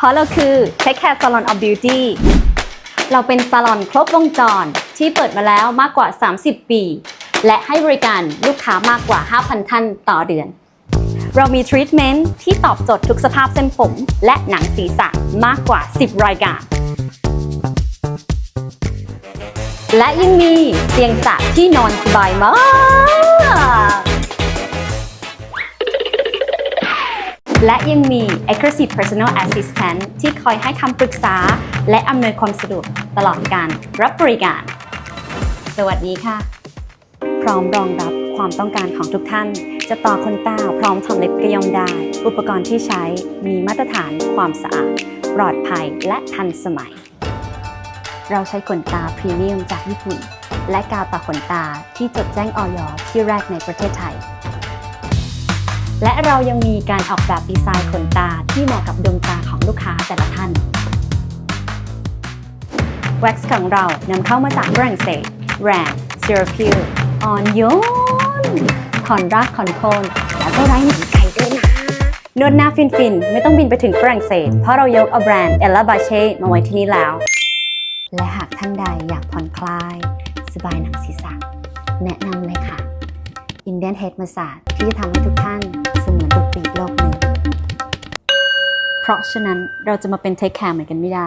เพราะเราคือ Take Care Salon of Beauty เราเป็นซาลอนครบวงจรที่เปิดมาแล้วมากกว่า 30 ปี และให้บริการลูกค้ามากกว่า 5,000 ท่านต่อเดือน เรามีทรีทเมนต์ที่ตอบโจทย์ทุกสภาพเส้นผม และหนังศีรษะมากกว่า 10 รายการ และยังมีเตียงสระที่นอนสบายมาก และยังมี Exclusive Personal Assistant ที่คอยให้คำปรึกษา และอำนวยความสะดวกตลอดการรับบริการ สวัสดีค่ะ พร้อมรองรับความต้องการของทุกท่าน จะต่อขนตาพร้อมทำเล็บก็ย่อมได้ อุปกรณ์ที่ใช้มีมาตรฐานความสะอาด ปลอดภัยและทันสมัย เราใช้ขนตาพรีเมียมจากญี่ปุ่น และกาวต่อขนตาที่จดแจ้งออยที่แรกในประเทศไทย และเรายังมีการออกแบบดีไซน์ขนตาที่เหมาะกับดวงตาของลูกค้าแต่ละท่านแว็กซ์ของเรานำเข้ามาจากฝรั่งเศสแรงเซราพิวอ่อนโยนผ่อนรากผ่อนโคนแล้วก็ไร้หนังไก่ด้วยนะนวดหน้าฟินๆ ไม่ต้องบินไปถึงฝรั่งเศส เพราะเรายกเอาแบรนด์เอลลาบาเช่มาไว้ที่นี่แล้ว และหากท่านใดอยากผ่อนคลาย สบายหนังศีรษะ แนะนำเลยค่ะ Indian Head Massage ที่จะทำให้ทุกท่าน ปกติอีกโลกหนึ่ง เพราะฉะนั้นเราจะมาเป็นเทคแคร์เหมือนกันไม่ได้